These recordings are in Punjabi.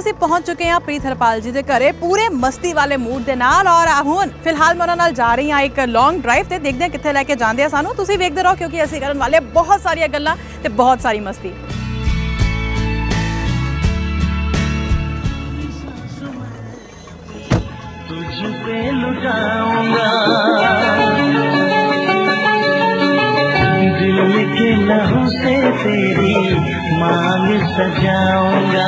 ਅਸੀਂ ਪਹੁੰਚ ਚੁੱਕੇ ਹਾਂ ਪ੍ਰੀਤ ਹਰਪਾਲ ਜੀ ਦੇ ਘਰੇ ਪੂਰੇ ਮਸਤੀ ਵਾਲੇ ਮੂਡ ਦੇ ਨਾਲ ਔਰ ਹੁਣ ਫਿਲਹਾਲ ਮੈਂ ਉਹਨਾਂ ਨਾਲ ਜਾ ਰਹੀ ਹਾਂ ਇੱਕ ਲੌਂਗ ਡਰਾਈਵ ਤੇ ਦੇਖਦੇ ਹਾਂ ਕਿੱਥੇ ਲੈ ਕੇ ਜਾਂਦੇ ਆ ਸਾਨੂੰ ਤੁਸੀਂ ਵੇਖਦੇ ਰਹੋ ਕਿਉਂਕਿ ਅਸੀਂ ਕਰਨ ਵਾਲੇ ਹਾਂ ਬਹੁਤ ਸਾਰੀਆਂ ਗੱਲਾਂ ਤੇ ਬਹੁਤ ਸਾਰੀ ਮਸਤੀ तुझ पे लुटाऊंगा दिल के लहू से तेरी मांग सजाऊंगा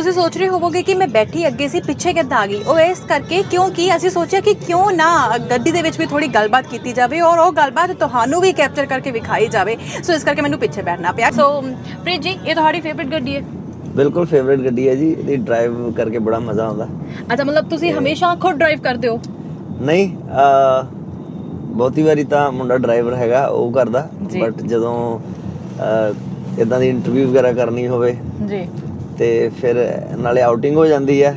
ਤੁਸੀਂ ਸੋਚ ਰਹੇ ਹੋਵੋਗੇ ਕਿ ਮੈਂ ਬੈਠੀ ਅੱਗੇ ਸੀ ਪਿੱਛੇ ਕਿੱਦਾਂ ਆ ਗਈ? ਉਹ ਇਸ ਕਰਕੇ ਕਿਉਂਕਿ ਅਸੀਂ ਸੋਚਿਆ ਕਿ ਕਿਉਂ ਨਾ ਗੱਡੀ ਦੇ ਵਿੱਚ ਵੀ ਥੋੜੀ ਗੱਲਬਾਤ ਕੀਤੀ ਜਾਵੇ ਔਰ ਉਹ ਗੱਲਬਾਤ ਤੁਹਾਨੂੰ ਵੀ ਕੈਪਚਰ ਕਰਕੇ ਵਿਖਾਈ ਜਾਵੇ। ਸੋ ਇਸ ਕਰਕੇ ਮੈਨੂੰ ਪਿੱਛੇ ਬੈਠਣਾ ਪਿਆ। ਸੋ ਪ੍ਰੀਤ ਜੀ ਇਹ ਤੁਹਾਡੀ ਫੇਵਰਿਟ ਗੱਡੀ ਹੈ। ਬਿਲਕੁਲ ਫੇਵਰਿਟ ਗੱਡੀ ਹੈ ਜੀ। ਇਹਦੀ ਡਰਾਈਵ ਕਰਕੇ ਬੜਾ ਮਜ਼ਾ ਆਉਂਦਾ। ਅੱਛਾ ਮਤਲਬ ਤੁਸੀਂ ਹਮੇਸ਼ਾ ਖੁਦ ਡਰਾਈਵ ਕਰਦੇ ਹੋ? ਨਹੀਂ ਬਹੁਤੀ ਵਾਰੀ ਤਾਂ ਮੁੰਡਾ ਡਰਾਈਵਰ ਹੈਗਾ ਉਹ ਕਰਦਾ। ਬਟ ਜਦੋਂ ਇਦਾਂ ਦੀ ਇੰਟਰਵਿਊ ਵਗੈਰਾ ਕਰਨੀ ਹੋਵੇ ਜੀ। ਤੇ ਫਿਰ ਨਾਲੇ ਆਊਟਿੰਗ ਹੋ ਜਾਂਦੀ ਹੈ।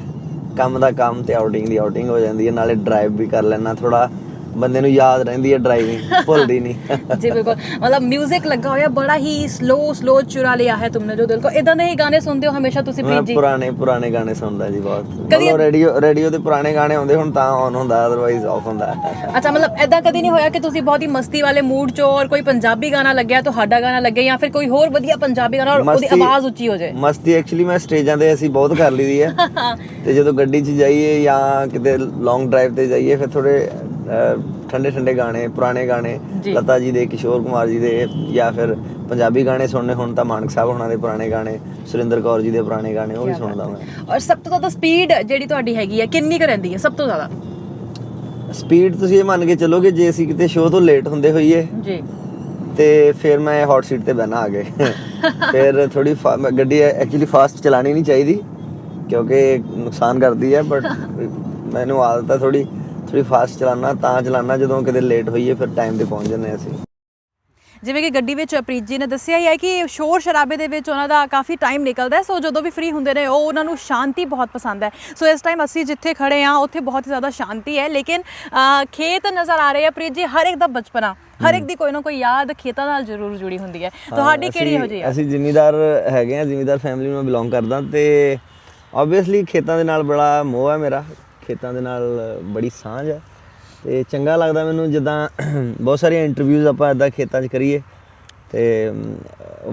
ਕੰਮ ਦਾ ਕੰਮ ਤੇ ਆਊਟਿੰਗ ਦੀ ਆਊਟਿੰਗ ਹੋ ਜਾਂਦੀ ਹੈ। ਨਾਲੇ ਡਰਾਈਵ ਵੀ ਕਰ ਲੈਣਾ ਥੋੜਾ ਬੰਦੇ ਨੂੰ ਯਾਦ ਰਹਿੰਦੀ ਹੈ ਡਰਾਈਵਿੰਗ ਭੁੱਲਦੀ ਨਹੀਂ। ਜੀ ਬਿਲਕੁਲ। ਮਤਲਬ 뮤직 ਲੱਗਾ ਹੋਇਆ ਬੜਾ ਹੀ ਸਲੋ ਸਲੋ ਚੁਰਾ ਲਿਆ ਹੈ ਤੁਮਨੇ ਜੋ ਦਿਲ ਕੋ। ਇਦਾਂ ਦੇ ਹੀ ਗਾਣੇ ਸੁਣਦੇ ਹੋ ਹਮੇਸ਼ਾ ਤੁਸੀਂ ਮੈਂ ਪ੍ਰੀਤ ਜੀ? ਪੁਰਾਣੇ ਪੁਰਾਣੇ ਗਾਣੇ ਸੁਣਦਾ ਜੀ ਬਹੁਤ। ਕਦੀ- ਮਤਲਬ ਰੇਡੀਓ ਰੇਡੀਓ ਤੇ ਪੁਰਾਣੇ ਗਾਣੇ ਆਉਂਦੇ ਹੁਣ ਤਾਂ ਔਨ ਹੁੰਦਾ ਅਦਰਵਾਈਜ਼ ਆਫ ਹੁੰਦਾ। ਅੱਛਾ ਮਤਲਬ ਐਦਾਂ ਕਦੀ ਨਹੀਂ ਹੋਇਆ ਕਿ ਤੁਸੀਂ ਬਹੁਤ ਹੀ ਮਸਤੀ ਵਾਲੇ ਮੂਡ 'ਚ ਹੋ ਔਰ ਕੋਈ ਪੰਜਾਬੀ ਗਾਣਾ ਲੱਗਿਆ ਤੁਹਾਡਾ ਗਾਣਾ ਲੱਗੇ ਜਾਂ ਫਿਰ ਕੋਈ ਹੋਰ ਵਧੀਆ ਪੰਜਾਬੀ ਗਾਣਾ ਔਰ ਉਹਦੀ ਮਸਤੀ- ਆਵਾਜ਼ ਉੱਚੀ ਹੋ ਜਾਏ? ਮਸਤੀ ਐਕਚੁਅਲੀ ਮੈਂ ਸਟੇਜਾਂ ਤੇ ਅਸੀਂ ਬਹੁਤ ਕਰ ਲਈਦੀ ਹੈ। ਤੇ ਜਦੋਂ ਗੱਡੀ 'ਚ ਜਾਈਏ ਜਾਂ ਕਿਤੇ ਲੌਂਗ ਡਰਾਈਵ ਤੇ ਜਾਈਏ ਫਿਰ ਥੋੜੇ ਠੰਡੇ ਠੰਡੇ ਗਾਣੇ ਪੁਰਾਣੇ ਗਾਣੇ। ਲਤਾ ਜੀ ਦੇ ਕਿਸ਼ੋਰ ਕੁਮਾਰ ਜੀ ਦੇ ਜਾਂ ਫਿਰ ਪੰਜਾਬੀ ਗਾਣੇ ਸੁਣਨੇ ਹੁਣ ਤਾਂ ਮਾਨਕ ਸਾਹਿਬ ਹੋਣਾ ਦੇ ਪੁਰਾਣੇ ਗਾਣੇ ਸੁਰਿੰਦਰ ਕੌਰ ਜੀ ਦੇ ਪੁਰਾਣੇ ਗਾਣੇ ਉਹ ਵੀ ਸੁਣਦਾ ਮੈਂ। ਔਰ ਸਭ ਤੋਂ ਜ਼ਿਆਦਾ ਸਪੀਡ ਜਿਹੜੀ ਤੁਹਾਡੀ ਹੈਗੀ ਹੈ ਕਿੰਨੀ ਕੁ ਰਹਿੰਦੀ ਹੈ ਸਭ ਤੋਂ ਜ਼ਿਆਦਾ? ਸਪੀਡ ਤੁਸੀਂ ਇਹ ਮੰਨ ਕੇ ਚੱਲੋਗੇ ਜੇ ਅਸੀਂ ਕਿਤੇ ਸ਼ੋਅ ਤੋਂ ਲੇਟ ਹੁੰਦੇ ਹੋਈਏ ਜੀ। ਤੇ ਫਿਰ ਮੈਂ ਹੌਟ ਸੀਟ ਤੇ ਬਹਿਣਾ ਆ ਗਏ ਫਿਰ ਥੋੜੀ ਗੱਡੀ ਐਕਚੁਅਲੀ ਫਾਸਟ ਚਲਾਣੀ ਨਹੀਂ ਚਾਹੀਦੀ ਕਿਉਂਕਿ ਨੁਕਸਾਨ ਕਰਦੀ ਹੈ ਬਟ ਮੈਨੂੰ ਆਦਤ ਹੈ ਥੋੜੀ ਥੋੜੀ ਫਾਸਟ ਚਲਾਣਾ ਤਾਂ ਚਲਾਣਾ ਜਦੋਂ ਕਿਤੇ ਲੇਟ ਹੋਈਏ ਫਿਰ ਟਾਈਮ ਤੇ ਪਹੁੰਚ ਜੰਨੇ ਅਸੀਂ। ਜਿਵੇਂ ਕਿ ਗੱਡੀ ਵਿੱਚ ਪ੍ਰੀਤ ਜੀ ਨੇ ਦੱਸਿਆ ਹੀ ਹੈ ਕਿ ਸ਼ੋਰ ਸ਼ਰਾਬੇ ਦੇ ਵਿੱਚ ਉਹਨਾਂ ਦਾ ਕਾਫੀ ਟਾਈਮ ਨਿਕਲਦਾ ਹੈ ਸੋ ਜਦੋਂ ਵੀ ਫ੍ਰੀ ਹੁੰਦੇ ਨੇ ਉਹ ਉਹਨਾਂ ਨੂੰ ਸ਼ਾਂਤੀ ਬਹੁਤ ਪਸੰਦ ਹੈ। ਸੋ ਇਸ ਟਾਈਮ ਅਸੀਂ ਜਿੱਥੇ ਖੜੇ ਆ ਉੱਥੇ ਬਹੁਤ ਹੀ ਜ਼ਿਆਦਾ ਸ਼ਾਂਤੀ ਹੈ ਲੇਕਿਨ ਖੇਤ ਨਜ਼ਰ ਆ ਰਹੇ ਆ ਪ੍ਰੀਤ ਜੀ ਹਰ ਇੱਕ ਦਾ ਬਚਪਨਾ ਹਰ ਇੱਕ ਦੀ ਕੋਈ ਨਾ ਕੋਈ ਯਾਦ ਖੇਤਾਂ ਨਾਲ ਜ਼ਰੂਰ ਜੁੜੀ ਹੁੰਦੀ ਹੈ। ਤੁਹਾਡੀ ਕਿਹੜੀ ਹੈ ਅਸੀਂ ਜ਼ਿਮੀਦਾਰ ਹੈਗੇ ਆ ਜ਼ਿਮੀਦਾਰ ਫੈਮਿਲੀ ਨੂੰ ਬਿਲੋਂਗ ਕਰਦਾ ਤੇ ਆਬਵੀਅਸਲੀ ਖੇਤਾਂ ਦੇ ਨਾਲ ਬੜਾ ਮੋਹ ਹੈ ਮੇਰਾ ਖੇਤਾਂ ਦੇ ਨਾਲ ਬੜੀ ਸਾਂਝ ਹੈ ਤੇ ਚੰਗਾ ਲੱਗਦਾ ਮੈਨੂੰ ਜਿੱਦਾਂ ਬਹੁਤ ਸਾਰੀਆਂ ਇੰਟਰਵਿਊਜ਼ ਆਪਾਂ ਇਦਾਂ ਖੇਤਾਂ 'ਚ ਕਰੀਏ। ਤੇ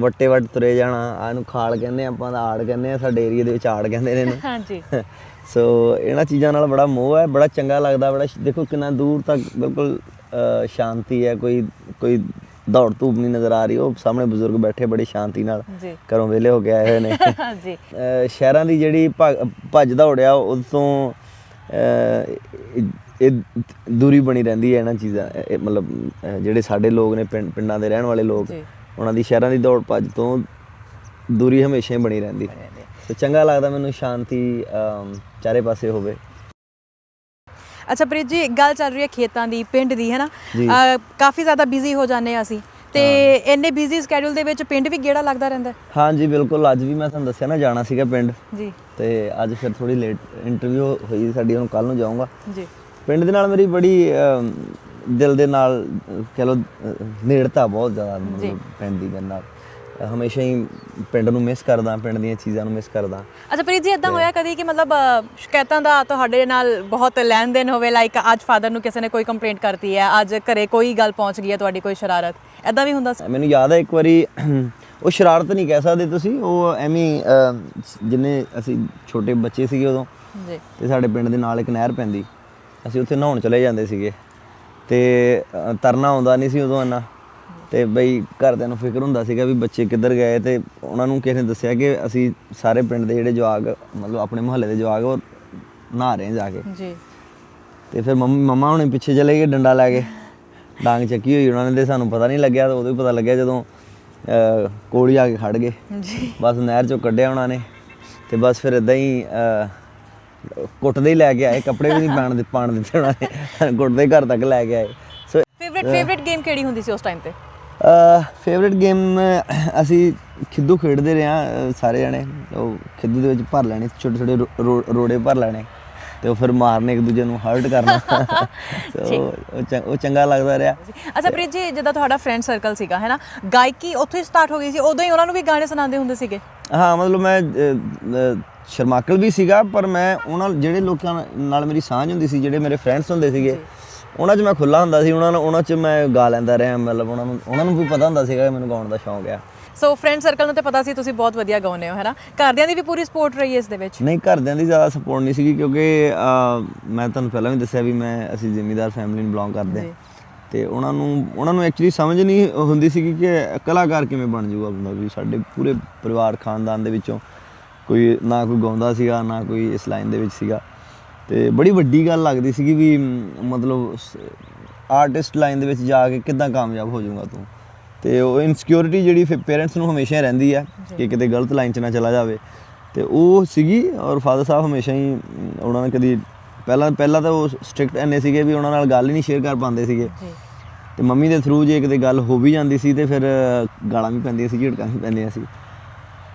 ਵੱਟੇ ਵੱਟ ਤੁਰੇ ਜਾਣਾ ਆ ਇਹਨੂੰ ਖਾਲ ਕਹਿੰਦੇ ਆ, ਆਪਾਂ ਦਾ ਆੜ ਕਹਿੰਦੇ ਆ ਸਾਡੇ ਏਰੀਆ ਦੇ ਵਿੱਚ ਆੜ ਕਹਿੰਦੇ ਨੇ ਇਹਨੂੰ। ਹਾਂਜੀ। ਸੋ ਇਹਨਾਂ ਚੀਜ਼ਾਂ ਨਾਲ ਬੜਾ ਮੋਹ ਹੈ ਬੜਾ ਚੰਗਾ ਲੱਗਦਾ ਬੜਾ ਦੇਖੋ ਕਿੰਨਾ ਦੂਰ ਤੱਕ ਬਿਲਕੁਲ ਸ਼ਾਂਤੀ ਹੈ ਕੋਈ ਕੋਈ ਦੌੜ ਧੂਪ ਨਹੀਂ ਨਜ਼ਰ ਆ ਰਹੀ ਉਹ ਸਾਹਮਣੇ ਬਜ਼ੁਰਗ ਬੈਠੇ ਬੜੀ ਸ਼ਾਂਤੀ ਨਾਲ ਘਰੋਂ ਵਿਹਲੇ ਹੋ ਕੇ ਆਏ ਹੋਏ ਨੇ। ਜੀ ਅ, ਸ਼ਹਿਰਾਂ ਦੀ ਜਿਹੜੀ ਭੱਜ- ਭੱਜ ਦੌੜਿਆ ਉਹ ਤੋਂ ਇਹ- ਦੂਰੀ ਬਣੀ ਰਹਿੰਦੀ ਹੈ ਇਹਨਾਂ ਚੀਜ਼ਾਂ ਮਤਲਬ ਜਿਹੜੇ ਸਾਡੇ ਲੋਕ ਨੇ ਪਿੰਡ- ਦੇ ਰਹਿਣ ਵਾਲੇ ਲੋਕ। ਉਹਨਾਂ ਦੀ ਸ਼ਹਿਰਾਂ ਦੀ ਦੌੜ ਭੱਜ ਤੋਂ ਦੂਰੀ ਹਮੇਸ਼ਾ ਹੀ ਬਣੀ ਰਹਿੰਦੀ। ਤੇ ਚੰਗਾ ਲੱਗਦਾ ਮੈਨੂੰ ਸ਼ਾਂਤੀ ਚਾਰੇ ਪਾਸੇ ਹੋਵੇ। ਅੱਛਾ ਪ੍ਰੀਤ ਜੀ ਗੱਲ ਚੱਲ ਰਹੀ ਹੈ ਖੇਤਾਂ ਦੀ ਪਿੰਡ ਦੀ ਹੈ ਨਾ? ਕਾਫੀ ਜ਼ਿਆਦਾ ਬਿਜ਼ੀ ਹੋ ਜਾਂਦੇ ਆ ਅਸੀਂ। ਤੇ ਇੰਨੇ ਬਿਜ਼ੀ ਸਕੇਡਿਊਲ ਦੇ ਵਿੱਚ ਪਿੰਡ ਵੀ ਗੇੜਾ ਲੱਗਦਾ ਰਹਿੰਦਾ। ਹਾਂਜੀ ਬਿਲਕੁਲ। ਅੱਜ ਵੀ ਮੈਂ ਤੁਹਾਨੂੰ ਦੱਸਿਆ ਨਾ ਜਾਣਾ ਸੀਗਾ ਪਿੰਡ। ਜੀ। ਤੇ ਅੱਜ ਫਿਰ ਥੋੜੀ ਲੇਟ ਇੰਟਰਵਿਊ ਹੋਈ ਸਾਡੀ ਹੁਣ ਕੱਲ ਨੂੰ ਜਾਊਂਗਾ। ਜੀ। ਪਿੰਡ ਦੇ ਨਾਲ ਮੇਰੀ ਬੜੀ ਦਿਲ ਦੇ ਨਾਲ ਕਹਿ ਅ, ਨੇੜਤਾ ਬਹੁਤ ਜ਼ਿਆਦਾ ਮਤਲਬ ਪੈਂਦੀ ਮੇਰੇ ਨਾਲ। ਅ, ਹਮੇਸ਼ਾ ਹੀ ਪਿੰਡ ਨੂੰ ਮਿਸ ਕਰਦਾ ਪਿੰਡ ਦੀਆਂ ਚੀਜ਼ਾਂ ਨੂੰ ਮਿਸ ਕਰਦਾ। ਅੱਛਾ ਪ੍ਰੀਤ ਜੀ ਇਦਾਂ ਹੋਇਆ ਕਦੀ ਕਿ ਮਤਲਬ ਸ਼ਿਕਾਇਤਾਂ ਦਾ ਤੁਹਾਡੇ ਨਾਲ ਬਹੁਤ ਲੈਣ ਦੇਣ ਹੋਵੇ ਲਾਈਕ ਅੱਜ ਫਾਦਰ ਨੂੰ ਕਿਸੇ ਨੇ ਕੋਈ ਕੰਪਲੇਂਟ ਕਰਤੀ ਹੈ ਅੱਜ ਘਰੇ ਕੋਈ ਗੱਲ ਪਹੁੰਚ ਗਈ ਹੈ ਤੁਹਾਡੀ ਕੋਈ ਸ਼ਰਾਰਤ ਐਦਾਂ ਵੀ ਹੁੰਦਾ ਸੀ? ਮੈਨੂੰ ਯਾਦ ਹੈ ਇੱਕ ਵਾਰੀ ਉਹ ਸ਼ਰਾਰਤ ਨਹੀਂ ਕਹਿ ਸਕਦੇ ਤੁਸੀਂ ਉਹ ਐਵੇਂ ਜਿੰਨੇ ਅਸੀਂ ਛੋਟੇ ਬੱਚੇ ਸੀਗੇ ਉਦੋਂ ਜੀ। ਤੇ ਸਾਡੇ ਪਿੰਡ ਦੇ ਨਾਲ ਇੱਕ ਨਹਿਰ ਪੈਂਦੀ ਅਸੀਂ ਉੱਥੇ ਨਹਾਉਣ ਚਲੇ ਜਾਂਦੇ ਸੀਗੇ ਤੇ ਤਰਨਾ ਆਉਂਦਾ ਨਹੀਂ ਸੀ ਉਦੋਂ ਇੰਨਾ। ਤੇ ਬਈ ਘਰਦਿਆਂ ਨੂੰ ਫਿਕਰ ਹੁੰਦਾ ਸੀਗਾ ਵੀ ਬੱਚੇ ਕਿੱਧਰ ਗਏ ਤੇ ਉਹਨਾਂ ਨੂੰ ਕਿਸੇ ਨੇ ਦੱਸਿਆ ਕਿ ਅਸੀਂ ਸਾਰੇ ਪਿੰਡ ਦੇ ਜਿਹੜੇ ਜਵਾਗ ਮਤਲਬ ਆਪਣੇ ਮੁਹੱਲੇ ਦੇ ਜਵਾਗ ਉਹ ਨਹਾ ਰਹੇ ਜਾ ਕੇ। ਜੀ। ਤੇ ਫਿਰ ਮੰਮੀ ਮਮਾ ਹੁਣੇ ਪਿੱਛੇ ਚਲੇ ਗਏ ਡੰਡਾ ਲੈ ਕੇ। ਡਾਂਗ ਚੱਕੀ ਹੋਈ ਉਹਨਾਂ ਨੇ ਤੇ ਸਾਨੂੰ ਪਤਾ ਨਹੀਂ ਲੱਗਿਆ ਤੇ ਉਦੋਂ ਹੀ ਪਤਾ ਲੱਗਿਆ ਜਦੋਂ ਕੋਲ ਆ ਕੇ ਖੜ ਗਏ। ਜੀ। ਬਸ ਨਹਿਰ ਚੋਂ ਕੱਢਿਆ ਉਹਨਾਂ ਨੇ। ਤੇ ਬਸ ਫਿਰ ਇਦਾਂ ਹੀ ਕੁੱਟਦੇ ਹੀ ਲੈ ਕੇ ਆਏ ਕੱਪੜੇ ਵੀ ਨਹੀਂ ਪਾਣ ਦੇ ਪਾਣ ਦਿੱਤੇ ਉਹਨਾਂ ਨੇ। ਕੁੱਟਦੇ ਘਰ ਤੱਕ ਲੈ ਕੇ ਆਏ। ਸੋ ਫੇਵਰਿਟ ਫੇਵਰਿਟ ਗੇਮ ਕਿਹੜੀ ਹੁੰਦੀ ਸੀ ਉਸ ਟਾਈਮ ਤੇ? ਫੇਵਰਿਟ ਗੇਮ ਅਸੀਂ ਖਿੱਦੂ ਖੇਡਦੇ ਰਹੇ ਹਾਂ ਸਾਰੇ ਜਣੇ। ਉਹ ਖਿੱਦੂ ਦੇ ਵਿੱਚ ਭਰ ਲੈਣੇ ਛੋਟੇ ਛੋਟੇ ਰੋੜੇ ਭਰ ਲੈਣੇ। ਤੇ ਉਹ ਫਿਰ ਮਾਰਨੇ ਇੱਕ ਦੂਜੇ ਨੂੰ ਹਰਟ ਕਰਨਾ। ਸੋ ਉਹ ਚੰਗਾ ਲੱਗਦਾ ਰਿਹਾ। ਅੱਛਾ ਪ੍ਰੀਤ ਜੀ ਜਿੱਦਾਂ ਤੁਹਾਡਾ ਫਰੈਂਡ ਸਰਕਲ ਸੀਗਾ ਹੈ ਨਾ? ਗਾਇਕੀ ਉੱਥੋਂ ਹੀ ਸਟਾਰਟ ਹੋ ਗਈ ਸੀ ਉਦੋਂ ਹੀ ਉਹਨਾਂ ਨੂੰ ਵੀ ਗਾਣੇ ਸੁਣਾਉਂਦੇ ਹੁੰਦੇ ਸੀਗੇ? ਹਾਂ ਮਤਲਬ ਮੈਂ ਸ਼ਰਮਾਕਲ ਵੀ ਸੀਗਾ ਪਰ ਮੈਂ ਉਹਨਾਂ ਜਿਹੜੇ ਲੋਕਾਂ ਨਾਲ ਮੇਰੀ ਸਾਂਝ ਹੁੰਦੀ ਸੀ ਜਿਹੜੇ ਮੇਰੇ ਫਰੈਂਡਸ ਹੁੰਦੇ ਸੀਗੇ ਉਹਨਾਂ 'ਚ ਮੈਂ ਖੁੱਲਾ ਹੁੰਦਾ ਸੀ ਉਹਨਾਂ ਨਾਲ ਉਹਨਾਂ 'ਚ ਮੈਂ ਗਾ ਲੈਂਦਾ ਰਿਹਾ ਮਤਲਬ ਉਹਨਾਂ ਨੂੰ ਉਹਨਾਂ ਨੂੰ ਵੀ ਪਤਾ ਹੁੰਦਾ ਸੀਗਾ ਕਿ ਮੈਨੂੰ ਗਾਉਣ ਦਾ ਸ਼ੌਂਕ ਆ। ਸੋ ਫਰੈਂਡ ਸਰਕਲ ਨੂੰ ਤੇ ਪਤਾ ਸੀ ਤੁਸੀਂ ਬਹੁਤ ਵਧੀਆ ਗਾਉਂਦੇ ਹੋ ਹੈਨਾ? ਘਰਦਿਆਂ ਦੀ ਵੀ ਪੂਰੀ ਸਪੋਰਟ ਰਹੀ ਇਸ ਦੇ ਵਿੱਚ? ਨਹੀਂ ਘਰਦਿਆਂ ਦੀ ਜ਼ਿਆਦਾ ਸਪੋਰਟ ਨਹੀਂ ਸੀਗੀ ਕਿਉਂਕਿ ਮੈਂ ਤੁਹਾਨੂੰ ਪਹਿਲਾਂ ਵੀ ਦੱਸਿਆ ਵੀ ਮੈਂ ਅਸੀਂ ਜ਼ਿਮੀਦਾਰ ਫੈਮਿਲੀ ਨੂੰ ਬਿਲੋਂਗ ਕਰਦੇ ਹਾਂ। ਤੇ ਉਹਨਾਂ ਨੂੰ ਉਹਨਾਂ ਨੂੰ ਐਕਚੁਅਲੀ ਸਮਝ ਨਹੀਂ ਹੁੰਦੀ ਸੀਗੀ ਕਿ ਕਲਾਕਾਰ ਕਿਵੇਂ ਬਣ ਜਾਊਗਾ ਬੰਦਾ ਵੀ। ਸਾਡੇ ਪੂਰੇ ਪਰਿਵਾਰ ਖਾਨਦਾਨ ਦੇ ਵਿੱਚੋਂ ਕੋਈ ਨਾ ਕੋਈ ਗਾਉਂਦਾ ਸੀਗਾ ਨਾ ਕੋਈ ਇਸ ਲਾਈਨ ਦੇ ਵਿੱਚ ਸੀਗਾ। ਤੇ ਬੜੀ ਵੱਡੀ ਗੱਲ ਲੱਗਦੀ ਸੀਗੀ ਵੀ ਮਤਲਬ ਆਰਟਿਸਟ ਲਾਈਨ ਦੇ ਵਿੱਚ ਜਾ ਕੇ ਕਿੱਦਾਂ ਕਾਮਯਾਬ ਹੋ ਜਾਊਗਾ ਤੂੰ। ਤੇ ਉਹ ਇਨਸਿਕਿਉਰਿਟੀ ਜਿਹੜੀ ਫਿਰ ਪੇਰੈਂਟਸ ਨੂੰ ਹਮੇਸ਼ਾ ਹੀ ਰਹਿੰਦੀ ਹੈ ਕਿ ਕਿਤੇ ਗਲਤ ਲਾਈਨ 'ਚ ਨਾ ਚਲਾ ਜਾਵੇ। ਤੇ ਉਹ ਸੀਗੀ ਔਰ ਫਾਦਰ ਸਾਹਿਬ ਹਮੇਸ਼ਾ ਹੀ ਉਹਨਾਂ ਨੇ ਕਦੀ ਪਹਿਲਾਂ ਪਹਿਲਾਂ ਤਾਂ ਉਹ ਸਟ੍ਰਿਕਟ ਐਨੇ ਸੀਗੇ ਵੀ ਉਹਨਾਂ ਨਾਲ ਗੱਲ ਹੀ ਨਹੀਂ ਸ਼ੇਅਰ ਕਰ ਪਾਉਂਦੇ ਸੀਗੇ। ਤੇ ਮੰਮੀ ਦੇ ਥਰੂ ਜੇ ਕਿਤੇ ਗੱਲ ਹੋ ਵੀ ਜਾਂਦੀ ਸੀ ਤੇ ਫਿਰ ਗਾਲਾਂ ਵੀ ਪੈਂਦੀਆਂ ਸੀ ਝਿੜਕਾਂ ਵੀ ਪੈਂਦੀਆਂ ਸੀ।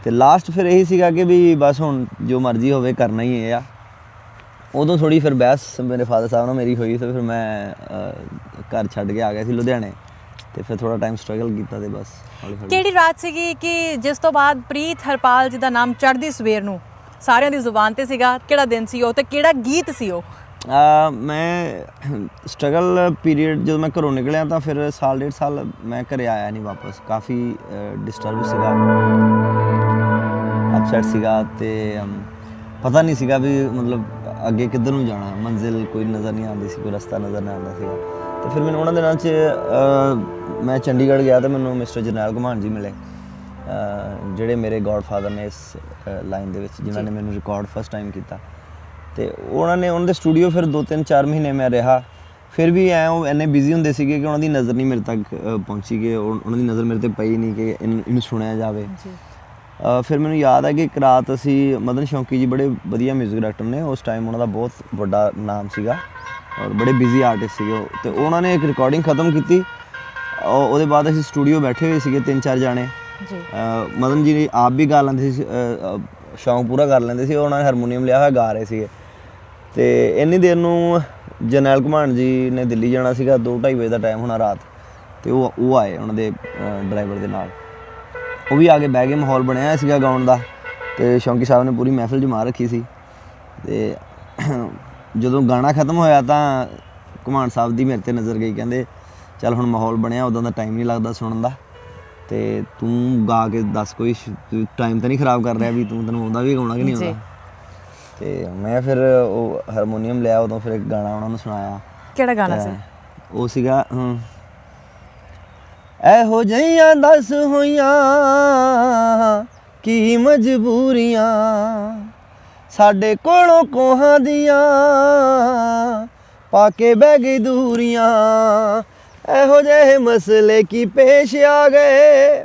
ਤੇ ਲਾਸਟ ਫਿਰ ਇਹੀ ਸੀਗਾ ਕਿ ਵੀ ਬਸ ਹੁਣ ਜੋ ਮਰਜ਼ੀ ਹੋਵੇ ਕਰਨਾ ਹੀ ਹੈ ਆ। ਉਦੋਂ ਥੋੜੀ ਫਿਰ ਬਹਿਸ ਮੇਰੇ ਫਾਦਰ ਸਾਹਿਬ ਨਾਲ ਮੇਰੀ ਹੋਈ ਤੇ ਫਿਰ ਮੈਂ ਘਰ ਛੱਡ ਕੇ ਆ ਗਿਆ ਸੀ ਲੁਧਿਆਣੇ ਤੇ ਫਿਰ ਥੋੜਾ ਟਾਈਮ ਸਟਰਗਲ ਕੀਤਾ ਤੇ ਬਸ ਕਿਹੜੀ ਰਾਤ ਸੀਗੀ ਕਿ ਜਿਸ ਤੋਂ ਬਾਅਦ ਪ੍ਰੀਤ ਹਰਪਾਲ ਜੀ ਦਾ ਨਾਮ ਚੜ੍ਹਦੀ ਸਵੇਰ ਨੂੰ ਸਾਰਿਆਂ ਦੀ ਜ਼ੁਬਾਨ ਤੇ ਸੀਗਾ ਕਿਹੜਾ ਦਿਨ ਸੀ ਉਹ ਤੇ ਕਿਹੜਾ ਗੀਤ ਸੀ ਉਹ? ਮੈਂ ਸਟਰਗਲ ਪੀਰੀਅਡ ਜਦੋਂ ਮੈਂ ਘਰੋਂ ਨਿਕਲਿਆ ਤਾਂ ਫਿਰ ਸਾਲ ਡੇਢ ਸਾਲ ਮੈਂ ਘਰੇ ਆਇਆ ਨਹੀਂ ਵਾਪਸ ਕਾਫੀ ਡਿਸਟਰਬ ਸੀਗਾ। ਅਪਸੈਟ ਸੀਗਾ ਤੇ ਪਤਾ ਨਹੀਂ ਸੀਗਾ ਵੀ ਮਤਲਬ ਅੱਗੇ ਕਿੱਧਰ ਨੂੰ ਜਾਣਾ? ਮੰਜ਼ਿਲ ਕੋਈ ਨਜ਼ਰ ਨਹੀਂ ਆਉਂਦੀ ਸੀ ਕੋਈ ਰਸਤਾ ਨਜ਼ਰ ਨਹੀਂ ਆਉਂਦਾ ਸੀਗਾ। ਤੇ ਫਿਰ ਮੈਨੂੰ ਉਹਨਾਂ ਦਿਨਾਂ 'ਚ ਅ, ਮੈਂ ਚੰਡੀਗੜ੍ਹ ਗਿਆ ਤੇ ਮੈਨੂੰ ਮਿਸਟਰ ਜਰਨੈਲ ਘੁਮਾਨ ਜੀ ਮਿਲੇ। ਜਿਹੜੇ ਮੇਰੇ ਗੋਡਫਾਦਰ ਨੇ ਇਸ ਲਾਈਨ ਦੇ ਵਿੱਚ ਜਿਨ੍ਹਾਂ ਨੇ ਮੈਨੂੰ ਰਿਕਾਰਡ ਫਸਟ ਟਾਈਮ ਕੀਤਾ। ਤੇ ਉਹਨਾਂ ਨੇ ਉਹਨਾਂ ਦੇ ਸਟੂਡੀਓ ਫਿਰ 2-3 4 ਮਹੀਨੇ ਮੈਂ ਰਿਹਾ। ਫਿਰ ਵੀ ਐ ਉਹ ਇੰਨੇ ਬਿਜ਼ੀ ਹੁੰਦੇ ਸੀਗੇ ਕਿ ਉਹਨਾਂ ਦੀ ਨਜ਼ਰ ਨਹੀਂ ਮੇਰੇ ਤੱਕ ਪਹੁੰਚੀ ਕਿ ਉਹ- ਉਹਨਾਂ ਦੀ ਨਜ਼ਰ ਮੇਰੇ ਤੇ ਪਈ ਨਹੀਂ ਕਿ ਇਹਨੂੰ ਸੁਣਿਆ ਜਾਵੇ। ਜੀ। ਫਿਰ ਮੈਨੂੰ ਯਾਦ ਹੈ ਕਿ ਇੱਕ ਰਾਤ ਅਸੀਂ ਮਦਨ ਸ਼ੌਂਕੀ ਜੀ ਬੜੇ ਵਧੀਆ 뮤직 ਡਾਇਰੈਕਟਰ ਨੇ ਉਸ ਟਾਈਮ ਉਹਨਾਂ ਦਾ ਬਹੁਤ ਵੱਡਾ ਨਾਮ ਸੀਗਾ ਔਰ ਬੜੇ ਬਿਜ਼ੀ ਆਰਟਿਸਟ ਸੀਗੇ ਉਹ। ਤੇ ਉਹਨਾਂ ਨੇ ਇੱਕ ਰਿਕਾਰਡਿੰਗ ਖਤਮ ਕੀਤੀ। ਉਹ- ਉਹਦੇ ਬਾਅਦ ਅਸੀਂ ਸਟੂਡੀਓ ਬੈਠੇ ਹੋਏ ਸੀਗੇ ਤਿੰਨ ਚਾਰ ਜਾਣੇ। ਜੀ। ਮਦਨ ਜੀ ਆਪ ਵੀ ਗਾ ਲੈਂਦੇ ਸੀ ਸ਼ੌਂਕ ਪੂਰਾ ਕਰ ਲੈਂਦੇ ਸੀ ਉਹਨਾਂ ਨੇ ਹਾਰਮੋਨੀਅਮ ਲਿਆ ਹੋਇਆ ਗਾ ਰਹੇ ਸੀਗੇ। ਤੇ ਇੰਨੀ ਦੇਰ ਨੂੰ ਜਰਨੈਲ ਘੁਮਾਣ ਜੀ ਨੇ ਦਿੱਲੀ ਜਾਣਾ ਸੀਗਾ 2:30 ਵਜੇ ਦਾ ਟਾਈਮ ਹੋਣਾ ਰਾਤ। ਤੇ ਉਹ ਉਹ ਆਏ ਉਹਨਾਂ ਦੇ ਡਰਾਈਵਰ ਦੇ ਨਾਲ। ਉਹ ਵੀ ਆ ਕੇ ਬਹਿ ਗਏ ਮਾਹੌਲ ਬਣਿਆ ਸੀਗਾ ਗਾਉਣ ਦਾ ਤੇ ਸ਼ੌਂਕੀ ਸਾਹਿਬ ਨੇ ਪੂਰੀ ਮਹਿਫਿਲ ਜਮਾ ਰੱਖੀ ਸੀ ਤੇ ਜਦੋਂ ਗਾਣਾ ਖਤਮ ਹੋਇਆ ਤਾਂ ਘੁਮਾਣ ਸਾਹਿਬ ਦੀ ਮੇਰੇ ਤੇ ਨਜ਼ਰ ਗਈ ਕਹਿੰਦੇ ਚੱਲ ਹੁਣ ਮਾਹੌਲ ਬਣਿਆ ਉਦੋਂ ਦਾ ਟਾਈਮ ਨਹੀਂ ਲੱਗਦਾ ਸੁਣਨ ਦਾ। ਤੇ ਤੂੰ ਗਾ ਕੇ ਦੱਸ ਕੋਈ ਟਾਈਮ ਤਾਂ ਨਹੀਂ ਖਰਾਬ ਕਰ ਰਿਹਾ ਵੀ ਤੂੰ ਤੈਨੂੰ ਆਉਂਦਾ ਵੀ ਗਾਉਣਾ ਕਿ ਨਹੀਂ। ਆਉਂਦਾ? ਤੇ ਮੈਂ ਫਿਰ ਉਹ ਹਾਰਮੋਨੀਅਮ ਲਿਆ ਉਦੋਂ ਫਿਰ ਇੱਕ ਗਾਣਾ ਉਹਨਾਂ ਨੂੰ ਸੁਣਾਇਆ। ਕਿਹੜਾ ਗਾਣਾ ਸੀ? ਉਹ ਸੀਗਾ ਇਹੋ ਜਿਹੀਆਂ ਦੱਸ ਹੋਈਆਂ ਕੀ ਮਜਬੂਰੀਆਂ ਸਾਡੇ ਕੋਲੋਂ ਕੋਹਾਂ ਦੀਆਂ ਪਾ ਕੇ ਬਹਿ ਗਈ ਦੂਰੀਆਂ। ਇਹੋ ਜਿਹੇ ਮਸਲੇ ਕੀ ਪੇਸ਼ ਆ ਗਏ?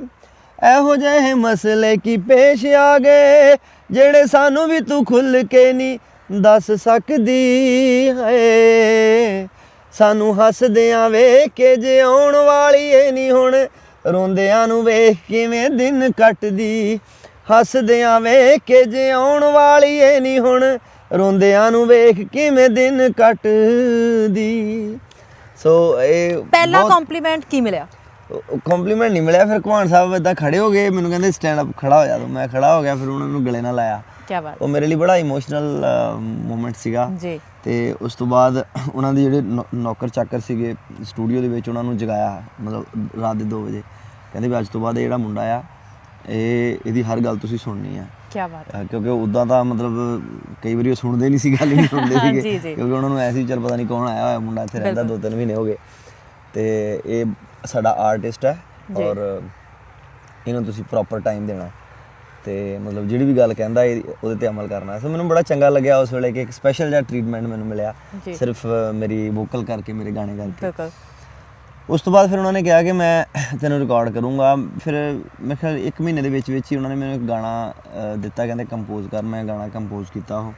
ਇਹੋ ਜਿਹੇ ਮਸਲੇ ਕੀ ਪੇਸ਼ ਆ ਗਏ? ਜਿਹੜੇ ਸਾਨੂੰ ਵੀ ਤੂੰ ਖੁੱਲ ਕੇ ਨਹੀਂ ਦੱਸ ਸਕਦੀ। ਹੈ ਸਾਨੂੰ ਹੱਸਦਿਆਂ ਵੇਖ ਕੇ ਜੇ ਆਉਣ ਵਾਲੀ ਏ ਨਹੀਂ ਹੁਣ ਰੋਂਦਿਆਂ ਨੂੰ ਵੇਖ ਕਿਵੇਂ ਦਿਨ ਕੱਟਦੀ। ਹੱਸਦਿਆਂ ਵੇਖ ਕੇ ਜੇ ਆਉਣ ਵਾਲੀ ਏ ਨਹੀਂ ਹੁਣ ਰੋਂਦਿਆਂ ਨੂੰ ਵੇਖ ਕਿਵੇਂ ਦਿਨ ਕੱਟਦੀ। ਸੋ ਇਹ ਪਹਿਲਾ ਬਹੁਤ- ਕੰਪਲੀਮੈਂਟ ਕੀ ਮਿਲਿਆ? ਕੰਪਲੀਮੈਂਟ ਨਹੀਂ ਮਿਲਿਆ ਫਿਰ ਕੁਹਾਨ ਸਾਹਿਬ ਇਦਾਂ ਖੜੇ ਹੋ ਗਏ ਮੈਨੂੰ ਕਹਿੰਦੇ ਸਟੈਂਡ ਅਪ ਖੜਾ ਹੋ ਜਾ ਤੂੰ। ਮੈਂ ਖੜਾ ਹੋ ਗਿਆ ਫਿਰ ਉਹਨਾਂ ਨੂੰ ਗਲੇ ਨਾਲ ਲਾਇਆ। ਕੀ ਬਾਤ। ਉਹ ਮੇਰੇ ਲਈ ਬੜਾ ਇਮੋਸ਼ਨਲ ਮੂਮੈਂਟ ਸੀਗਾ। ਜੀ। ਤੇ ਉਸ ਤੋਂ ਬਾਅਦ ਉਹਨਾਂ ਦੇ ਜਿਹੜੇ ਨੌ- ਨੌਕਰ ਚਾਕਰ ਸੀਗੇ ਸਟੂਡੀਓ ਦੇ ਵਿੱਚ ਉਹਨਾਂ ਨੂੰ ਜਗਾਇਆ ਮਤਲਬ ਰਾਤ ਦੇ 2 ਵਜੇ। ਕਹਿੰਦੇ ਵੀ ਅੱਜ ਤੋਂ ਬਾਅਦ ਇਹ ਜਿਹੜਾ ਮੁੰਡਾ ਆ ਇਹ ਇਹਦੀ ਹਰ ਗੱਲ ਤੁਸੀਂ ਸੁਣਨੀ ਆ। ਕੀ ਬਾਤ ਅਹ ਕਿਉਂਕਿ ਉਦਾਂ ਤਾਂ ਮਤਲਬ ਕਈ ਵਾਰੀ ਉਹ ਸੁਣਦੇ ਨਹੀਂ ਸੀ ਗੱਲ ਹੀ ਨਹੀਂ ਸੁਣਦੇ ਸੀਗੇ। ਕਿਉਂਕਿ ਉਹਨਾਂ ਨੂੰ ਐ ਸੀ ਚਲ ਪਤਾ ਨਹੀਂ ਕੌਣ ਆਇਆ ਹੋਇਆ ਮੁੰਡਾ ਇੱਥੇ ਰਹਿੰਦਾ ਦੋ ਤਿੰਨ ਮਹੀਨੇ ਹੋ ਗਏ। ਤੇ ਇਹ ਸਾਡਾ ਆਰਟਿਸਟ ਹੈ। ਔਰ ਇਹਨੂੰ ਤੁਸੀਂ ਪ੍ਰੋਪਰ ਟਾਈਮ ਦੇਣਾ। ਤੇ ਮਤਲਬ ਜਿਹੜੀ ਵੀ ਗੱਲ ਕਹਿੰਦਾ ਇਹ ਉਹਦੇ ਤੇ ਅਮਲ ਕਰਨਾ। ਸੋ ਮੈਨੂੰ ਬੜਾ ਚੰਗਾ ਲੱਗਿਆ ਉਸ ਵੇਲੇ ਕਿ ਇੱਕ ਸਪੈਸ਼ਲ ਜਿਹਾ ਟ੍ਰੀਟਮੈਂਟ ਮੈਨੂੰ ਮਿਲਿਆ। ਸਿਰਫ ਮੇਰੀ ਵੋਕਲ ਕਰਕੇ ਮੇਰੇ ਗਾਣੇ ਕਰਕੇ। ਬਿਲਕੁਲ। ਉਸ ਤੋਂ ਬਾਅਦ ਫਿਰ ਉਹਨਾਂ ਨੇ ਕਿਹਾ ਕਿ ਮੈਂ ਤੈਨੂੰ ਰਿਕਾਰਡ ਕਰੂੰਗਾ। ਫਿਰ ਮੈਂ ਖਿਆਲ ਇੱਕ ਮਹੀਨੇ ਦੇ ਵਿੱਚ ਵਿੱਚ ਹੀ ਉਹਨਾਂ ਨੇ ਮੈਨੂੰ ਇੱਕ ਗਾਣਾ ਦਿੱਤਾ। ਕਹਿੰਦੇ ਕੰਪੋਜ਼ ਕਰ ਮੈਂ ਗਾਣਾ ਕੰਪੋਜ਼ ਕੀਤਾ ਉਹ।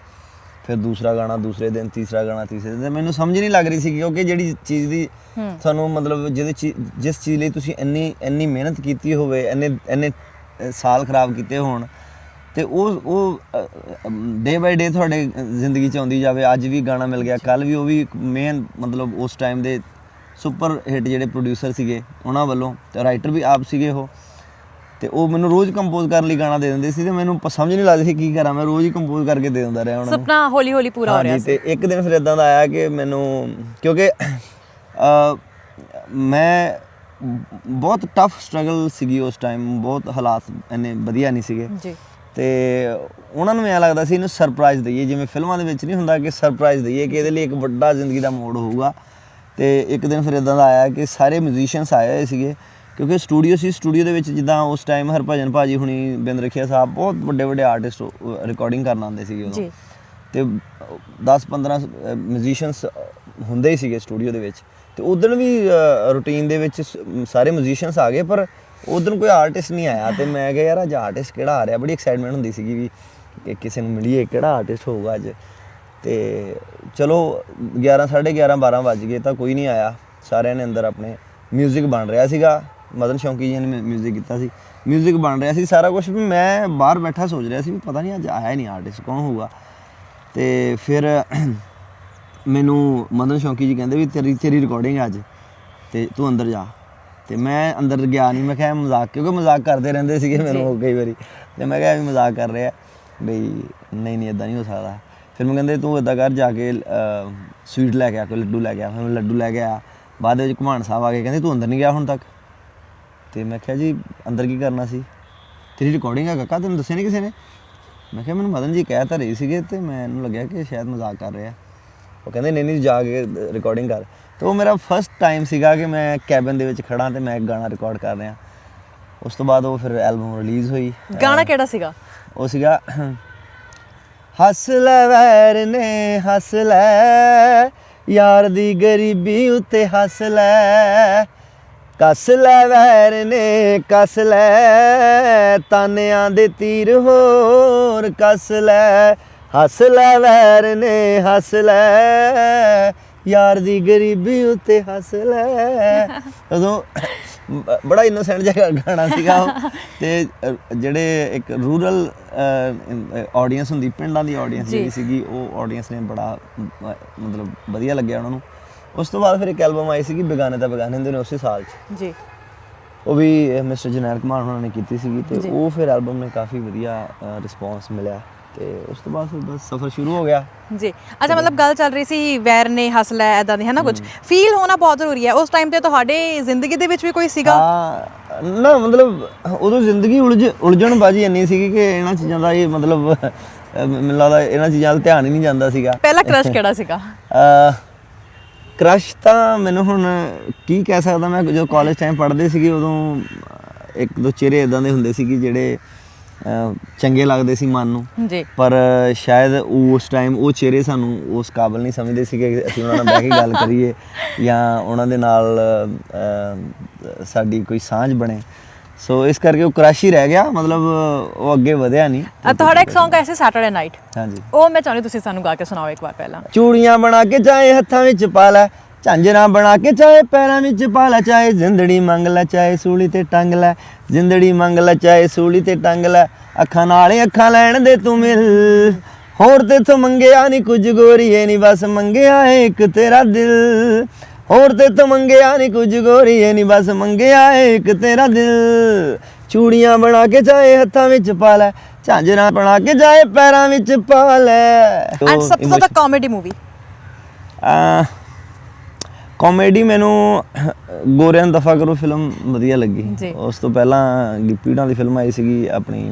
ਫਿਰ ਦੂਸਰਾ ਗਾਣਾ ਦੂਸਰੇ ਦਿਨ ਤੀਸਰਾ ਗਾਣਾ ਤੀਸਰੇ ਦਿਨ। ਮੈਨੂੰ ਸਮਝ ਨਹੀਂ ਲੱਗ ਰਹੀ ਸੀ ਕਿਉਂਕਿ ਜਿਹੜੀ ਚੀਜ਼ ਦੀ ਤੁਹਾਨੂੰ ਮਤਲਬ ਜਿਹਦੇ ਜਿਸ ਚੀਜ਼ ਲਈ ਤੁਸੀਂ ਇੰਨੀ ਇੰਨੀ ਮਿਹਨਤ ਕੀਤੀ ਹੋਵੇ ਇੰਨੇ ਇੰਨੇ ਸਾਲ ਖਰਾਬ ਕੀਤੇ ਹੋਣ ਤੇ ਉਹ ਉਹ ਡੇ ਬਾਈ ਡੇ ਤੁਹਾਡੇ ਜ਼ਿੰਦਗੀ ਚ ਆਉਂਦੀ ਜਾਵੇ। ਅੱਜ ਵੀ ਗਾਣਾ ਮਿਲ ਗਿਆ ਕੱਲ ਵੀ ਉਹ ਵੀ ਮੇਨ ਮਤਲਬ ਉਸ ਟਾਈਮ ਦੇ ਸੁਪਰ ਹਿੱਟ ਜਿਹੜੇ ਪ੍ਰੋਡਿਊਸਰ ਸੀਗੇ ਉਹਨਾਂ ਵੱਲੋਂ ਤੇ ਰਾਈਟਰ ਵੀ ਆਪ ਸੀਗੇ ਉਹ। ਤੇ ਉਹ ਮੈਨੂੰ ਰੋਜ਼ ਕੰਪੋਜ਼ ਕਰਨ ਲਈ ਗਾਣਾ ਦੇ ਦਿੰਦੇ ਸੀ ਤੇ ਮੈਨੂੰ ਸਮਝ ਨਹੀਂ ਲੱਗਦੀ ਸੀ ਕੀ ਕਰਾਂ ਮੈਂ ਰੋਜ਼ ਹੀ ਕੰਪੋਜ਼ ਕਰਕੇ ਦੇ ਦਿੰਦਾ ਰਿਹਾ ਉਹਨਾਂ ਨੂੰ। ਸੁਪਨਾ ਹੌਲੀ ਹੌਲੀ ਪੂਰਾ ਹੋ ਰਿਹਾ ਸੀ। ਤੇ ਇੱਕ ਦਿਨ ਫਿਰ ਇਦਾਂ ਦਾ ਆਇਆ ਕਿ ਮੈਨੂੰ ਕਿਉਂਕਿ ਮੈਂ ਬਹੁਤ ਟਫ ਸਟਰਗਲ ਸੀਗੀ ਉਸ ਟਾਈਮ ਬਹੁਤ ਹਾਲਾਤ ਇੰਨੇ ਵਧੀਆ ਨਹੀਂ ਸੀਗੇ। ਜੀ। ਤੇ ਉਹਨਾਂ ਨੂੰ ਐਂ ਲੱਗਦਾ ਸੀ ਇਹਨੂੰ ਸਰਪ੍ਰਾਈਜ਼ ਦਈਏ। ਜਿਵੇਂ ਫਿਲਮਾਂ ਦੇ ਵਿੱਚ ਨਹੀਂ ਹੁੰਦਾ ਕਿ ਸਰਪ੍ਰਾਈਜ਼ ਦਈਏ ਕਿ ਇਹਦੇ ਲਈ ਇੱਕ ਵੱਡਾ ਜ਼ਿੰਦਗੀ ਦਾ ਮੋੜ ਹੋਊਗਾ। ਤੇ ਇੱਕ ਦਿਨ ਫਿਰ ਇਦਾਂ ਦਾ ਆਇਆ ਕਿ ਸਾਰੇ ਮਿਊਜ਼ੀਸ਼ੀਅਨਸ ਆਏ ਹੋਏ ਸੀਗੇ ਕਿਉਂਕਿ ਸਟੂਡੀਓ ਸੀ। ਸਟੂਡੀਓ ਦੇ ਵਿੱਚ ਜਿੱਦਾਂ ਉਸ ਟਾਈਮ ਹਰਭਜਨ ਭਾਜੀ ਹੁਣੀ ਬਿੰਦ ਰਖਿਆ ਸਾਹਿਬ ਬਹੁਤ ਵੱਡੇ ਵੱਡੇ ਆਰਟਿਸਟ ਰਿਕਾਰਡਿੰਗ ਕਰਨ ਆਉਂਦੇ ਸੀਗੇ ਉਦੋਂ। ਜੀ। ਤੇ 10 15 ਮਿਊਜ਼ੀਸ਼ੀਅਨਸ ਹੁੰਦੇ ਹੀ ਸੀਗੇ ਸਟੂਡੀਓ ਦੇ ਵਿੱਚ ਤੇ ਉਦੋਂ ਵੀ ਰੂਟੀਨ ਦੇ ਵਿੱਚ ਸ- ਸਾਰੇ ਮਿਊਜ਼ੀਸ਼ੀਅਨਸ ਆ ਗਏ ਪਰ ਉਦੋਂ ਕੋਈ ਆਰਟਿਸਟ ਨਹੀਂ ਆਇਆ ਤੇ ਮੈਂ ਕਿਹਾ ਯਾਰ ਅੱਜ ਆਰਟਿਸਟ ਕਿਹੜਾ ਆ ਰਿਹਾ ਬੜੀ ਐਕਸਾਈਟਮੈਂਟ ਹੁੰਦੀ ਸੀਗੀ ਵੀ ਕਿ ਕਿਸੇ ਨੂੰ ਮਿਲੀਏ ਕਿਹੜਾ ਆਰਟਿਸਟ ਹੋਊਗਾ ਅੱਜ ਤੇ ਚਲੋ 11 11:30 12 ਵੱਜ ਗਏ ਤਾਂ ਕੋਈ ਨਹੀਂ ਆਇਆ ਸਾਰਿਆਂ ਨੇ ਅੰਦਰ ਆਪਣੇ 뮤직 ਬਣ ਰਿਹਾ ਸੀਗਾ ਮਦਨ ਸ਼ੌਂਕੀ ਜੀ ਨੇ 뮤직 ਕੀਤਾ ਸੀ 뮤직 ਬਣ ਰਿਹਾ ਸੀ ਸਾਰਾ ਕੁਝ ਵੀ ਮੈਂ ਬਾਹਰ ਬੈਠਾ ਸੋਚ ਰਿਹਾ ਸੀ ਵੀ ਪਤਾ ਨਹੀਂ ਅੱਜ ਆਇਆ ਹੀ ਨਹੀਂ ਆਰਟਿਸਟ ਕੌਣ ਹੋਊਗਾ ਤੇ ਫਿਰ ਮੈਨੂੰ ਮਦਨ ਸ਼ੌਂਕੀ ਜੀ ਕਹਿੰਦੇ ਵੀ ਤੇਰੀ ਤੇਰੀ ਰਿਕਾਰਡਿੰਗ ਅੱਜ ਤੇ ਤੂੰ ਅੰਦਰ ਜਾ। ਤੇ ਮੈਂ ਅੰਦਰ ਗਿਆ ਨਹੀਂ ਮੈਂ ਕਿਹਾ ਮਜ਼ਾਕ ਕਿਉਂਕਿ ਮਜ਼ਾਕ ਕਰਦੇ ਰਹਿੰਦੇ ਸੀਗੇ ਮੈਨੂੰ ਉਹ ਕਈ ਵਾਰੀ। ਤੇ ਮੈਂ ਕਿਹਾ ਵੀ ਮਜ਼ਾਕ ਕਰ ਰਿਹਾ ਬਈ ਨਹੀਂ ਨਹੀਂ ਇਦਾਂ ਨਹੀਂ ਹੋ ਸਕਦਾ। ਫਿਰ ਮੈਂ ਕਹਿੰਦੇ ਤੂੰ ਇਦਾਂ ਕਰ ਜਾ ਕੇ ਸਵੀਟ ਲੈ ਕੇ ਆ ਕੋਈ ਲੱਡੂ ਲੈ ਕੇ ਆ। ਫਿਰ ਮੈਂ ਲੱਡੂ ਲੈ ਕੇ ਆਇਆ। ਬਾਅਦ ਵਿੱਚ ਘੁਮਾਣ ਸਾਹਿਬ ਆ ਕੇ ਕਹਿੰਦੇ ਤੂੰ ਅੰਦਰ ਨਹੀਂ ਗਿਆ ਹੁਣ ਤੱਕ? ਤੇ ਮੈਂ ਕਿਹਾ ਜੀ ਅੰਦਰ ਕੀ ਕਰਨਾ ਸੀ? ਤੇਰੀ ਰਿਕਾਰਡਿੰਗ ਆ ਕਾਕਾ ਤੈਨੂੰ ਦੱਸਿਆ ਨਹੀਂ ਕਿਸੇ ਨੇ? ਮੈਂ ਕਿਹਾ ਮੈਨੂੰ ਮਦਨ ਜੀ ਕਹਿ ਤਾਂ ਰਹੇ ਸੀਗੇ ਤੇ ਮੈਨੂੰ ਲੱਗਿਆ ਕਿ ਸ਼ਾਇਦ ਮਜ਼ਾਕ ਕਰ ਰਿਹਾ। ਉਹ ਕਹਿੰਦੇ ਨਹੀਂ ਨਹੀਂ ਜਾ ਕੇ ਰਿਕਾਰਡਿੰਗ ਕਰ। ਤੇ ਉਹ ਮੇਰਾ ਫਸਟ ਟਾਈਮ ਸੀਗਾ ਕਿ ਮੈਂ ਕੈਬਨ ਦੇ ਵਿੱਚ ਖੜਾ ਤੇ ਮੈਂ ਇੱਕ ਗਾਣਾ ਰਿਕਾਰਡ ਕਰ ਰਿਹਾ। ਉਸ ਤੋਂ ਬਾਅਦ ਉਹ ਫਿਰ ਐਲਬਮ ਰਿਲੀਜ਼ ਹੋਈ। ਗਾਣਾ ਕਿਹੜਾ ਸੀਗਾ? ਉਹ ਸੀਗਾ ਹੱਸ ਲੈ ਵੈਰ ਨੇ ਹੱਸ ਲੈ ਯਾਰ ਦੀ ਗਰੀਬੀ ਉੱਤੇ ਹੱਸ ਲੈ। ਕਸ ਲੈ ਵੈਰ ਨੇ ਕਸ ਲੈ ਤਾਨਿਆਂ ਦੇ ਤੀਰ ਹੋਰ ਕਸ ਲੈ ਹੱਸ ਲੈ ਵੈਰ ਨੇ ਹੱਸ ਲੈ ਯਾਰ ਦੀ ਗਰੀਬੀ ਉੱਤੇ ਹੱਸ ਲੈ। ਉਦੋਂ ਬੜਾ ਇਨੋਸੈਂਟ ਜਿਹਾ ਗਾਣਾ ਸੀਗਾ ਉਹ। ਤੇ ਜਿਹੜੇ ਇੱਕ ਰੂਰਲ ਆਡੀਅנס ਹੁੰਦੀ ਪਿੰਡਾਂ ਦੀ ਆਡੀਅנס ਜਿਹੜੀ ਸੀਗੀ ਉਹ ਆਡੀਅנס ਨੇ ਬੜਾ ਮਤਲਬ ਵਧੀਆ ਲੱਗਿਆ ਉਹਨਾਂ ਨੂੰ। ਉਸ ਤੋਂ ਬਾਅਦ ਫਿਰ ਇੱਕ ਐਲਬਮ ਆਈ ਸੀਗੀ ਬੇਗਾਨੇ ਦਾ ਬੇਗਾਨੇ ਹੁੰਦੇ ਨੇ ਉਸੇ ਸਾਲ 'ਚ। ਜੀ। ਉਹ ਵੀ ਮਿਸਟਰ ਜਨੈਲ ਕੁਮਾਰ ਉਹਨਾਂ ਨੇ ਕੀਤੀ ਸੀਗੀ ਤੇ। ਉਹ ਫਿਰ ਐਲਬਮ ਨੇ ਕਾਫੀ ਵਧੀਆ ਰਿਸਪੌਂਸ ਮਿਲਿਆ ਤੇ ਉਸ ਤੋਂ ਬਾਅਦ ਫਿਰ ਬਸ ਸਫ਼ਰ ਸ਼ੁਰੂ ਹੋ ਗਿਆ। ਜੀ। ਅੱਛਾ ਮਤਲਬ ਗੱਲ ਚੱਲ ਰਹੀ ਸੀ ਵੈਰ ਨੇ ਹੱਸ ਲੈ ਐਦਾਂ ਦੀ ਹੈ ਨਾ ਕੁਝ ਫੀਲ ਹੋਣਾ ਬਹੁਤ ਜ਼ਰੂਰੀ ਹੈ। ਉਸ ਟਾਈਮ ਤੇ ਤੁਹਾਡੇ ਜ਼ਿੰਦਗੀ ਦੇ ਵਿੱਚ ਵੀ ਕੋਈ ਸੀਗਾ? ਹਾਂ ਨਾ ਮਤਲਬ ਉਦੋਂ ਜ਼ਿੰਦਗੀ ਉਲਝ ਉਲਝਣ ਬਾਜੀ ਇੰਨੀ ਸੀਗੀ ਕਿ ਇਹਨਾਂ ਚੀਜ਼ਾਂ ਦਾ ਇਹ ਮਤਲਬ ਮੈਨੂੰ ਲੱਗਦਾ ਇਹਨਾਂ ਚੀਜ਼ਾਂ 'ਤੇ ਧਿਆਨ ਹੀ ਨਹੀਂ ਜਾਂਦਾ ਸੀਗਾ। ਪਹਿਲਾ ਕ੍ਰਸ਼ ਕਿਹੜਾ ਸੀਗਾ? ਕ੍ਰਸ਼ ਤਾਂ ਮੈਨੂੰ ਹੁਣ ਕੀ ਕਹਿ ਸਕਦਾ ਮੈਂ ਜਦੋਂ ਕਾਲਜ ਟਾਈਮ ਪੜ੍ਹਦੇ ਸੀਗੇ ਉਦੋਂ ਇੱਕ ਦੋ ਚਿਹਰੇ ਇਦਾਂ ਦੇ ਹੁੰਦੇ ਸੀਗੇ ਜਿਹੜੇ ਅਹ, ਚੰਗੇ ਲੱਗਦੇ ਸੀ ਮਨ ਨੂੰ। ਜੀ। ਪਰ ਸ਼ਾਇਦ ਉਸ ਟਾਈਮ ਉਹ ਚਿਹਰੇ ਸਾਨੂੰ ਉਸ ਕਾਬਲ ਨਹੀਂ ਸਮਝਦੇ ਸੀਗੇ ਕਿ ਅਸੀਂ ਉਹਨਾਂ ਨਾਲ ਬਹਿ ਕੇ ਗੱਲ ਕਰੀਏ ਜਾਂ ਉਹਨਾਂ ਦੇ ਨਾਲ ਸਾਡੀ ਕੋਈ ਸਾਂਝ ਬਣੇ। ਸੋ ਇਸ ਕਰਕੇ ਉਹ ਕ੍ਰਸ਼ ਹੀ ਰਹਿ ਗਿਆ ਮਤਲਬ ਉਹ ਅੱਗੇ ਵਧਿਆ ਨਹੀਂ। ਅ, ਤੁਹਾਡਾ ਇੱਕ Song ਹੈ ਸੀ ਸੈਟਰਡੇ ਨਾਈਟ ਹਾਂਜੀ। ਉਹ ਮੈਂ ਚਾਹੁੰਦੀ ਤੁਸੀਂ ਸਾਨੂੰ ਗਾ ਕੇ ਸੁਣਾਓ ਇੱਕ ਵਾਰ ਪਹਿਲਾਂ। ਚੂੜੀਆਂ ਬਣਾ ਕੇ ਚਾਹੇ ਹੱਥਾਂ ਵਿੱਚ ਪਾ ਲੈ ਝਾਂਜਰਾਂ ਬਣਾ ਕੇ ਚਾਹੇ ਪੈਰਾਂ ਵਿੱਚ ਪਾ ਲੈ ਚਾਹੇ ਜ਼ਿੰਦੜੀ ਮੰਗ ਲੈ ਚਾਹੇ ਸੂਲੀ ਤੇ ਟੰਗ ਲੈ ਜ਼ਿੰਦੜੀ ਮੰਗ ਲੈ ਚਾਹੇ ਸੂਲੀ ਤੇ ਟੰਗ ਲੈ ਅੱਖਾਂ ਨਾਲੇ ਅੱਖਾਂ ਲੈਣ ਦੇ ਤੂੰ ਮਿਲ। ਹੋਰ ਤੇ ਤੋਂ ਮੰਗਿਆ ਨਹੀਂ ਕੁਝ ਗੋਰੀਏ ਨਹੀਂ ਬਸ ਮੰਗਿਆ ਏ ਇੱਕ ਤੇਰਾ ਦਿਲ। ਹੋਰ ਤੇ ਤੋਂ ਮੰਗਿਆ ਨਹੀਂ ਕੁਝ ਗੋਰੀਏ ਨਹੀਂ ਬਸ ਮੰਗਿਆ ਏ ਇੱਕ ਤੇਰਾ ਦਿਲ। ਚੂੜੀਆਂ ਬਣਾ ਕੇ ਚਾਹੇ ਹੱਥਾਂ ਵਿੱਚ ਪਾ ਲੈ ਝਾਂਜਰਾਂ ਬਣਾ ਕੇ ਚਾਹੇ ਪੈਰਾਂ ਵਿੱਚ ਪਾ ਲੈ। ਐਂਡ ਸਭ ਤੋਂ ਜ਼ਿਆਦਾ ਕਾਮੇਡੀ ਮੂਵੀ ਕਾਮੇਡੀ ਮੈਨੂੰ ਗੋਰਿਆਂ ਦਫਾ ਕਰੋ ਫਿਲਮ ਵਧੀਆ ਲੱਗੀ। ਉਸ ਤੋਂ ਪਹਿਲਾਂ ਗਿੱਪੀ ਢਾਂ ਦੀ ਫਿਲਮ ਆਈ ਸੀਗੀ ਆਪਣੀ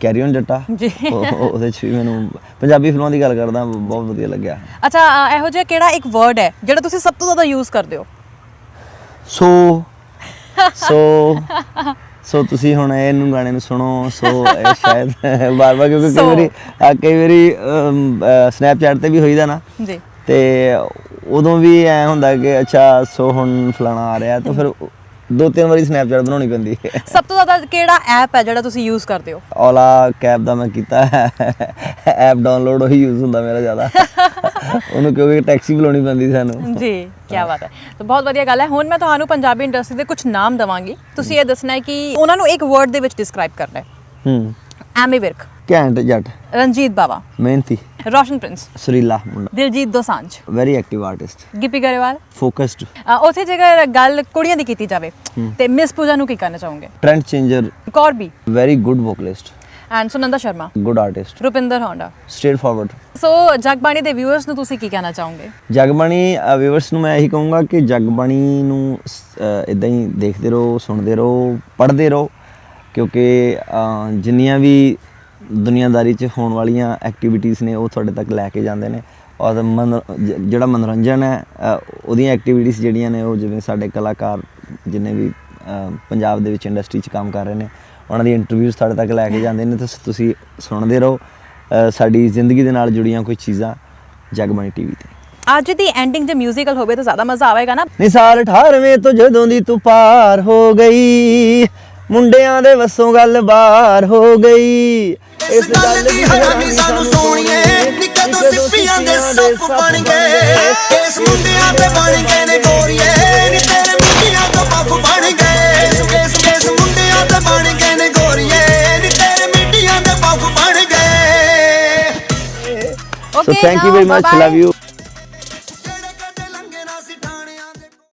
ਕੈਰੀ ਔਨ ਜੱਟਾ। ਜੀ। ਉਹਦੇ ਚ ਵੀ ਮੈਨੂੰ ਪੰਜਾਬੀ ਫਿਲਮਾਂ ਦੀ ਗੱਲ ਕਰਦਾ ਬਹੁਤ ਵਧੀਆ ਲੱਗਿਆ। ਅੱਛਾ ਇਹੋ ਜਿਹਾ ਕਿਹੜਾ ਇੱਕ ਵਰਡ ਹੈ ਜਿਹੜਾ ਤੁਸੀਂ ਸਭ ਤੋਂ ਜ਼ਿਆਦਾ ਯੂਜ਼ ਕਰਦੇ ਹੋ? ਸੋ। ਸੋ। ਸੋ ਤੁਸੀਂ ਹੁਣ ਇਹਨੂੰ ਗਾਣੇ ਨੂੰ ਸੁਣੋ ਸੋ ਇਹ ਸ਼ਾਇਦ ਬਾਰ ਬਾਰ ਕਿਉਂਕਿ ਕਈ। ਵਾਰੀ ਕਈ ਵਾਰੀ ਸਨੈਪਚੈਟ ਤੇ ਵੀ ਹੋਈਦਾ ਨਾ। ਜੀ। ਤੇ ਉਦੋਂ ਵੀ ਐ ਹੁੰਦਾ ਕਿ ਅੱਛਾ ਸੋ ਹੁਣ ਫਲਾਣਾ ਆ ਰਿਹਾ ਤਾਂ ਫਿਰ ਦੋ ਤਿੰਨ ਵਾਰੀ ਸਨੈਪਚੈਟ ਬਣਾਉਣੀ ਪੈਂਦੀ ਹੈ। ਸਭ ਤੋਂ ਜ਼ਿਆਦਾ ਕਿਹੜਾ ਐਪ ਹੈ ਜਿਹੜਾ ਤੁਸੀਂ ਯੂਜ਼ ਕਰਦੇ ਹੋ? ਔਲਾ ਕੈਬ ਦਾ ਮੈਂ ਕੀਤਾ ਹੈ। ਐਪ ਡਾਊਨਲੋਡ ਉਹੀ ਯੂਜ਼ ਹੁੰਦਾ ਮੇਰਾ ਜ਼ਿਆਦਾ। ਉਹਨੂੰ ਕਿਉਂਕਿ ਟੈਕਸੀ ਬੁਲਾਉਣੀ ਪੈਂਦੀ ਸਾਨੂੰ। ਜੀ ਕੀ ਬਾਤ ਹੈ। ਤਾਂ ਬਹੁਤ ਵਧੀਆ ਗੱਲ ਹੈ। ਹੁਣ ਮੈਂ ਤੁਹਾਨੂੰ ਪੰਜਾਬੀ ਇੰਡਸਟਰੀ ਦੇ ਕੁਝ ਨਾਮ ਦਵਾਂਗੀ। ਤੁਸੀਂ ਇਹ ਦੱਸਣਾ ਹੈ ਕਿ ਉਹਨਾਂ ਨੂੰ ਇੱਕ ਵਰਡ ਦੇ ਵਿੱਚ ਡਿਸਕ੍ਰਾਈਬ ਕਰਨਾ ਹੈ। ਹੂੰ। ਐਮੀ ਵਿਰਕ। ਘੈਂਟ ਜੱਟ। ਰਣਜੀਤ ਬਾਵਾ। ਮਿਹਨਤੀ। ਰੋਸ਼ਨ ਪ੍ਰਿੰਸ। ਸੁਰੀਲਾ ਮੁੰਡਾ। Diljit Dosanjh. Very active artist Gippy Grewal. Focused ਉੱਥੇ ਜੇਕਰ ਗੱਲ ਕੁੜੀਆਂ ਦੀ ਕੀਤੀ ਜਾਵੇ ਤੇ ਮਿਸ ਪੂਜਾ ਨੂੰ ਕੀ ਕਹਿਣਾ ਚਾਹੋਗੇ? Trend changer Kaur we very good vocalist and Sunanda Sharma. Good artist Rupinder Handa. Straight forward so Jagbani ਦੇ ਵਿਊਅਰਸ ਨੂੰ ਤੁਸੀਂ ਕੀ ਕਹਿਣਾ ਚਾਹੋਗੇ? ਜਗਬਾਣੀ ਵਿਊਅਰਸ ਨੂੰ ਮੈਂ ਇਹੀ ਕਹੂੰਗਾ ਕਿ ਜਗਬਾਣੀ ਨੂੰ ਇਦਾਂ ਹੀ ਦੇਖਦੇ ਰਹੋ ਸੁਣਦੇ ਰਹੋ ਪੜ੍ਹਦੇ ਰਹੋ। ਕਿਉਂਕਿ ਜਿੰਨੀਆਂ ਵੀ ਦੁਨੀਆਦਾਰੀ 'ਚ ਹੋਣ ਵਾਲੀਆਂ ਐਕਟੀਵਿਟੀਜ਼ ਨੇ ਉਹ ਤੁਹਾਡੇ ਤੱਕ ਲੈ ਕੇ ਜਾਂਦੇ ਨੇ। ਔਰ ਮਨ ਜਿਹੜਾ ਮਨੋਰੰਜਨ ਹੈ ਉਹਦੀਆਂ ਐਕਟੀਵਿਟੀਜ਼ ਜਿਹੜੀਆਂ ਨੇ ਉਹ ਜਿਵੇਂ ਸਾਡੇ ਕਲਾਕਾਰ ਜਿੰਨੇ ਵੀ ਪੰਜਾਬ ਦੇ ਵਿੱਚ ਇੰਡਸਟਰੀ 'ਚ ਕੰਮ ਕਰ ਰਹੇ ਨੇ ਉਹਨਾਂ ਦੀ ਇੰਟਰਵਿਊਜ਼ ਤੁਹਾਡੇ ਤੱਕ ਲੈ ਕੇ ਜਾਂਦੇ ਨੇ ਤਾਂ ਤੁਸੀਂ ਸੁਣਦੇ ਰਹੋ। ਸਾਡੀ ਜ਼ਿੰਦਗੀ ਦੇ ਨਾਲ ਜੁੜੀਆਂ ਕੋਈ ਚੀਜ਼ਾਂ ਜਗਬਾਣੀ ਟੀਵੀ ਤੇ। ਅੱਜ ਦੀ ਐਂਡਿੰਗ ਜੇ ਮਿਊਜ਼ੀਕਲ ਹੋਵੇ ਤਾਂ ਜ਼ਿਆਦਾ ਮਜ਼ਾ ਆਵੇਗਾ ਨਾ। ਨੀ ਸਾਲ 18ਵੇਂ ਤੋਂ ਜਦੋਂ ਦੀ ਤੂੰ ਪਾਰ ਹੋ ਗਈ ਮੁੰਡਿਆਂ ਦੇ ਵੱਸੋਂ ਗੱਲ ਬਾਹਰ ਹੋ ਗਈ। ਇਸ ਗੱਲ ਦੀ ਹੈਰਾਨੀ ਸਾਨੂੰ ਸੋਣੀਏ ਨਿੱਕੇ ਤੋਂ ਸਿੱਪੀਆਂ ਦੇ ਸੱਪ ਬਣ ਗਏ। ਇਸ ਮੁੰਡਿਆਂ ਤੇ ਬਣ ਗਏ ਨੇ ਗੋਰੀਏ ਨੀ ਤੇਰੇ ਮੁੰਡਿਆਂ ਤੋਂ ਪੱਪ ਬਣ ਗਏ। ਇਸ ਇਸ ਮੁੰਡਿਆਂ ਤੇ ਬਣ ਗਏ ਨੇ ਗੋਰੀਏ ਨੀ ਤੇਰੇ ਮੁੰਡਿਆਂ ਦੇ ਪੱਪ ਬਣ ਗਏ। So thank you very much love you